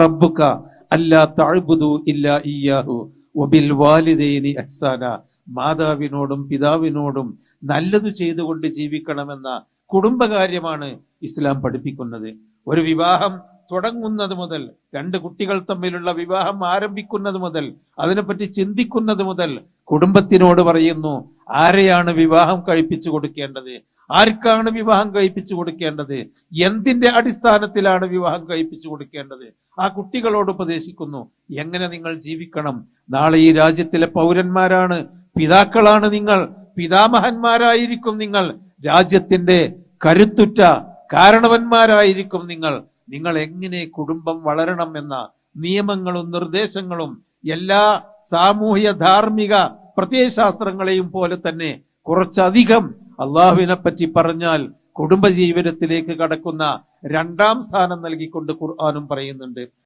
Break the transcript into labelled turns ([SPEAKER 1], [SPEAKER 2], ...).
[SPEAKER 1] റബ്ബുക ഇല്ലാ മാതാവിനോടും പിതാവിനോടും നല്ലത് ചെയ്തുകൊണ്ട് ജീവിക്കണമെന്ന കുടുംബകാര്യമാണ് ഇസ്ലാം പഠിപ്പിക്കുന്നത്. ഒരു വിവാഹം തുടങ്ങുന്നത് മുതൽ രണ്ട് കുട്ടികൾ തമ്മിലുള്ള വിവാഹം ആരംഭിക്കുന്നത് മുതൽ അതിനെപ്പറ്റി ചിന്തിക്കുന്നത് മുതൽ കുടുംബത്തിനോട് പറയുന്നു ആരെയാണ് വിവാഹം കഴിപ്പിച്ചു കൊടുക്കേണ്ടത്? ആർക്കാണ് വിവാഹം കഴിപ്പിച്ചു കൊടുക്കേണ്ടത്? എന്തിന്റെ അടിസ്ഥാനത്തിലാണ് വിവാഹം കഴിപ്പിച്ചു കൊടുക്കേണ്ടത്? ആ കുട്ടികളോട് ഉപദേശിക്കുന്നു. എങ്ങനെ നിങ്ങൾ ജീവിക്കണം? നാളെ ഈ രാജ്യത്തിലെ പൗരന്മാരാണ്. പിതാക്കളാണ് നിങ്ങൾ. പിതാമഹന്മാരായിരിക്കും നിങ്ങൾ. രാജ്യത്തിന്റെ കരുത്തുറ്റ കാരണവന്മാരായിരിക്കും നിങ്ങൾ. നിങ്ങൾ എങ്ങനെ കുടുംബം വളരണം എന്ന നിയമങ്ങളും നിർദ്ദേശങ്ങളും എല്ലാ സാമൂഹ്യ ധാർമ്മിക പ്രത്യയശാസ്ത്രങ്ങളെയും പോലെ തന്നെ കുറച്ചധികം അള്ളാഹുവിനെ പറ്റി പറഞ്ഞാൽ കുടുംബജീവിതത്തിലേക്ക് കടക്കുന്ന രണ്ടാം സ്ഥാനം നൽകിക്കൊണ്ട് ഖുർആാനും പറയുന്നുണ്ട്.